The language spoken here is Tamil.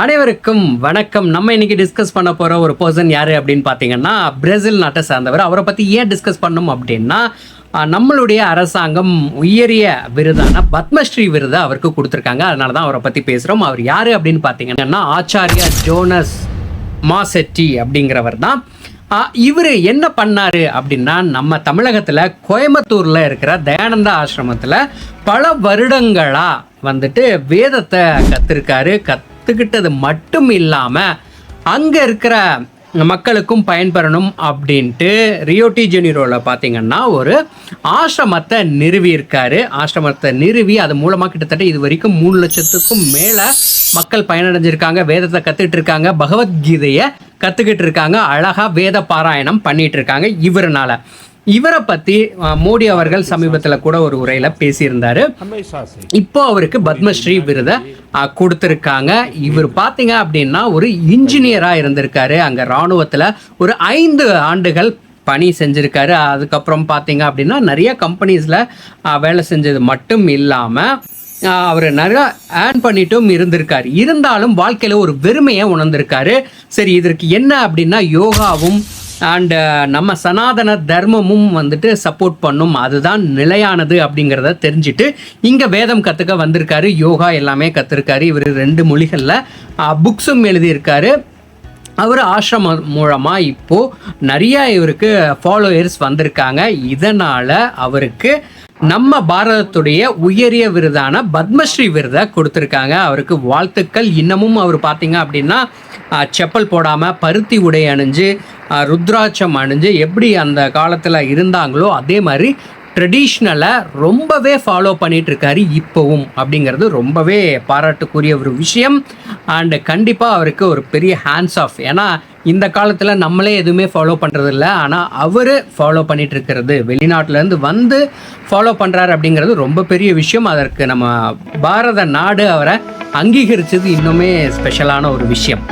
அனைவருக்கும் வணக்கம். நம்ம இன்னைக்கு டிஸ்கஸ் பண்ண போகிற ஒரு பர்சன் யார் அப்படின்னு பார்த்தீங்கன்னா பிரேசில் நாட்டை சார்ந்தவர். அவரை பற்றி ஏன் டிஸ்கஸ் பண்ணோம் அப்படின்னா நம்மளுடைய அரசாங்கம் உயரிய விருதான பத்மஸ்ரீ விருதை அவருக்கு கொடுத்துருக்காங்க. அதனால தான் அவரை பற்றி பேசுகிறோம் அவர் யார் அப்படின்னு பார்த்தீங்கன்னா ஆச்சாரியா ஜோனஸ் மாசெட்டி அப்படிங்கிறவர் தான். இவர் என்ன பண்ணார் அப்படின்னா நம்ம தமிழகத்தில் கோயம்புத்தூரில் இருக்கிற தயானந்தா ஆசிரமத்தில் பல வருடங்களாக வந்துட்டு வேதத்தை கற்றுருக்காரு கற்றுக்கிட்டது மட்டும் இல்லாமல் அங்கே இருக்கிற மக்களுக்கும் பயன்பெறணும் அப்படின்ட்டு ரியோட்டி ஜெனிரோவில் பார்த்திங்கன்னா ஒரு ஆசிரமத்தை நிறுவியிருக்காரு. ஆசிரமத்தை நிறுவி அது மூலமாக கிட்டத்தட்ட இது வரைக்கும் மூணு லட்சத்துக்கும் மேலே மக்கள் பயனடைஞ்சிருக்காங்க வேதத்தை கற்றுக்கிட்டு இருக்காங்க பகவத்கீதையை கற்றுக்கிட்டு இருக்காங்க அழகாக வேத பாராயணம் பண்ணிகிட்டு இருக்காங்க இவரனால். இவரை பற்றி மோடி அவர்கள் சமீபத்தில் கூட ஒரு உரையில் பேசியிருந்தார். இப்போ அவருக்கு பத்மஸ்ரீ விருதை கொடுத்துருக்காங்க. இவர் பார்த்தீங்க அப்படின்னா ஒரு இன்ஜினியராக இருந்திருக்காரு. அங்கே இராணுவத்தில் ஒரு ஐந்து ஆண்டுகள் பணி செஞ்சுருக்காரு. அதுக்கப்புறம் பார்த்தீங்க அப்படின்னா நிறைய கம்பெனிஸில் வேலை செஞ்சது மட்டும் இல்லாமல் அவர் நிறையா ஏர்ன் பண்ணிட்டும் இருந்திருக்காரு. இருந்தாலும் வாழ்க்கையில் ஒரு வெறுமையை உணர்ந்திருக்காரு. சரி இதற்கு என்ன அப்படின்னா யோகாவும் அண்டு uh, நம்ம சனாதன தர்மமும் வந்துட்டு சப்போர்ட் பண்ணும். அதுதான் நிலையானது அப்படிங்கிறத தெரிஞ்சுட்டு இங்கே வேதம் கற்றுக்க வந்திருக்காரு. யோகா எல்லாமே கற்றுருக்காரு இவர் ரெண்டு மொழிகளில் புக்ஸும் எழுதியிருக்காரு. அவர் ஆசிரமம் மூலமாக இப்போது நிறையா இவருக்கு ஃபாலோயர்ஸ் வந்திருக்காங்க. இதனால் அவருக்கு நம்ம பாரதத்துடைய உயரிய விருதான பத்மஸ்ரீ விருதை கொடுத்துருக்காங்க. அவருக்கு வாழ்த்துக்கள். இன்னமும் அவர் பார்த்தீங்க அப்படின்னா செப்பல் போடாமல் பருத்தி உடை அணிஞ்சு ருத்ராட்சம் அணிஞ்சு எப்படி அந்த காலத்தில் இருந்தாங்களோ அதே மாதிரி ட்ரெடிஷ்னலை ரொம்பவே ஃபாலோ பண்ணிகிட்ருக்காரு இருக்காரு இப்போவும் அப்படிங்கிறது ரொம்பவே பாராட்டுக்குரிய ஒரு விஷயம். அண்டு கண்டிப்பாக அவருக்கு ஒரு பெரிய ஹேண்ட்ஸ் ஆஃப் ஏன்னா இந்த காலத்தில் நம்மளே எதுவுமே ஃபாலோ பண்ணுறதில்ல ஆனால் அவர் ஃபாலோ பண்ணிகிட்ருக்கிறது வெளிநாட்டிலேருந்து வந்து ஃபாலோ பண்ணுறாரு அப்படிங்கிறது ரொம்ப பெரிய விஷயம். அதற்கு நம்ம பாரத நாடு அவரை அங்கீகரித்தது இன்னுமே ஸ்பெஷலான ஒரு விஷயம்.